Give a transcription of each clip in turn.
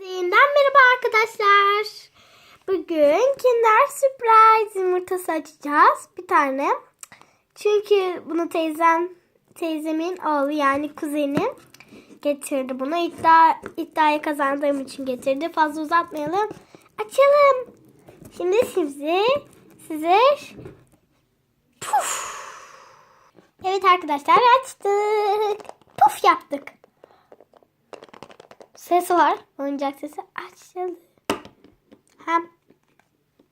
Yeniden merhaba arkadaşlar. Bugün Kinder Surprise yumurtası açacağız. Bir tane. Çünkü bunu teyzem, teyzemin oğlu yani kuzeni getirdi bunu. İddia, iddiayı kazandığım için getirdi. Fazla uzatmayalım. Açalım. Şimdi size, size puf. Evet arkadaşlar açtık. Puf yaptık. Ses var. Oyuncak sesi. Açalım. Hem.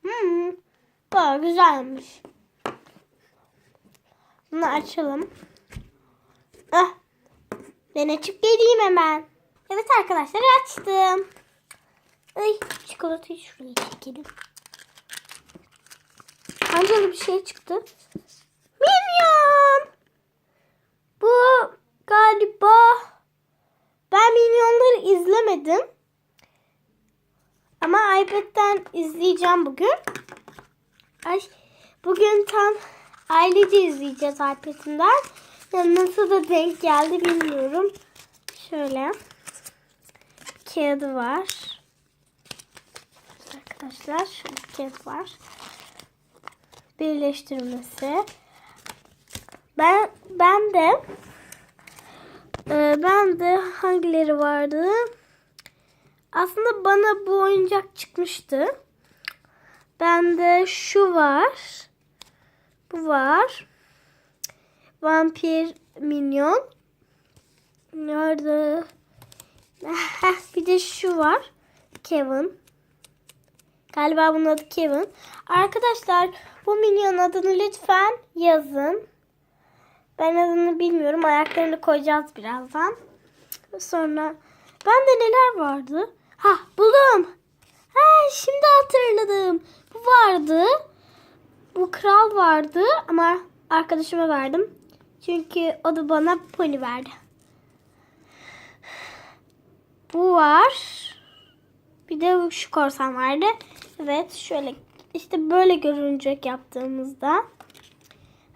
Hmm. Böyle güzelmiş. Bunu açalım. Ah. Ben açıp geleyim hemen. Evet arkadaşlar açtım. Ay çikolatayı şuraya çekelim. Kancalı bir şey çıktı. Minyon. Bu galiba ben Minyonları izlemedim. Ama iPad'den izleyeceğim bugün. Ay, bugün tam ailece izleyeceğiz iPad'imden. Ya nasıl da denk geldi bilmiyorum. Şöyle kağıdı var. Arkadaşlar şöyle kağıt var. Birleştirmesi. Ben ben de ee, ben de hangileri vardı? Aslında bana bu oyuncak çıkmıştı. Bende şu var. Bu var. Vampir minyon. Nerede? bir de şu var. Kevin. Galiba bunun adı Kevin. Arkadaşlar bu minyon adını lütfen yazın. Ben adını bilmiyorum. Ayaklarını koyacağız birazdan. Sonra bende neler vardı? Ha buldum. Ha şimdi hatırladım. Bu vardı. Bu kral vardı ama arkadaşıma verdim. Çünkü o da bana pony verdi. Bu var. Bir de şu korsan vardı. Evet şöyle işte böyle görünecek yaptığımızda.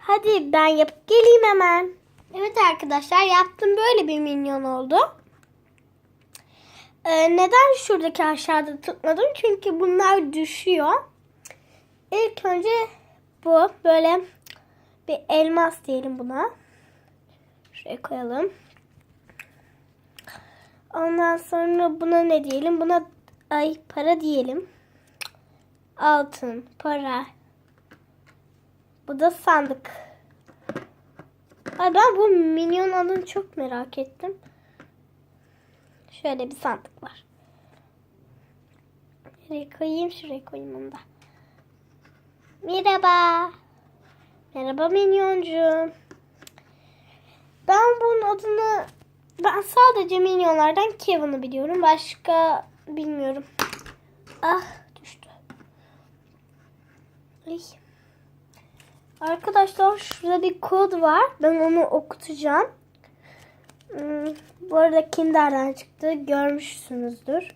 Hadi ben yapıp geleyim hemen. Evet arkadaşlar yaptım böyle bir minyon oldu. Ee, neden şuradaki aşağıda tutmadım? Çünkü bunlar düşüyor. İlk önce bu böyle bir elmas diyelim buna. Şuraya koyalım. Ondan sonra buna ne diyelim? Buna ay para diyelim. Altın, para, bu da sandık. Ay ben bu minyon adını çok merak ettim. Şöyle bir sandık var. Nereye koyayım? Şuraya koyayım onu da. Merhaba. Merhaba minyoncuğum. Ben bunun adını ben sadece minyonlardan Kevin'i biliyorum. Başka bilmiyorum. Ah düştü. Ay. Arkadaşlar şurada bir kod var. Ben onu okutacağım. Hmm, bu arada Kinder'den çıktı. Görmüşsünüzdür.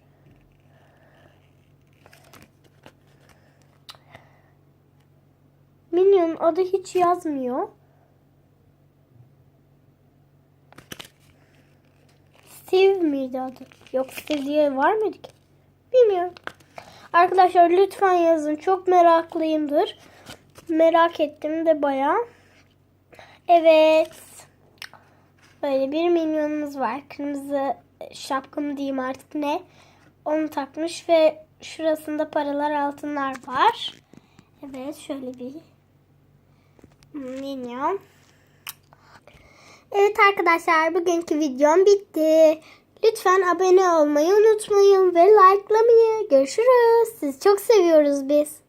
Minion adı hiç yazmıyor. Steve miydi adı? Yok Steve diye var mıydı ki? Bilmiyorum. Arkadaşlar lütfen yazın. Çok meraklıyımdır. Merak ettim de baya. Evet. Böyle bir minyonumuz var. Kırmızı şapka mı diyeyim artık ne. Onu takmış ve şurasında paralar altınlar var. Evet şöyle bir minyon. Evet arkadaşlar bugünkü videom bitti. Lütfen abone olmayı unutmayın ve likelamayı. Görüşürüz. Sizi çok seviyoruz biz.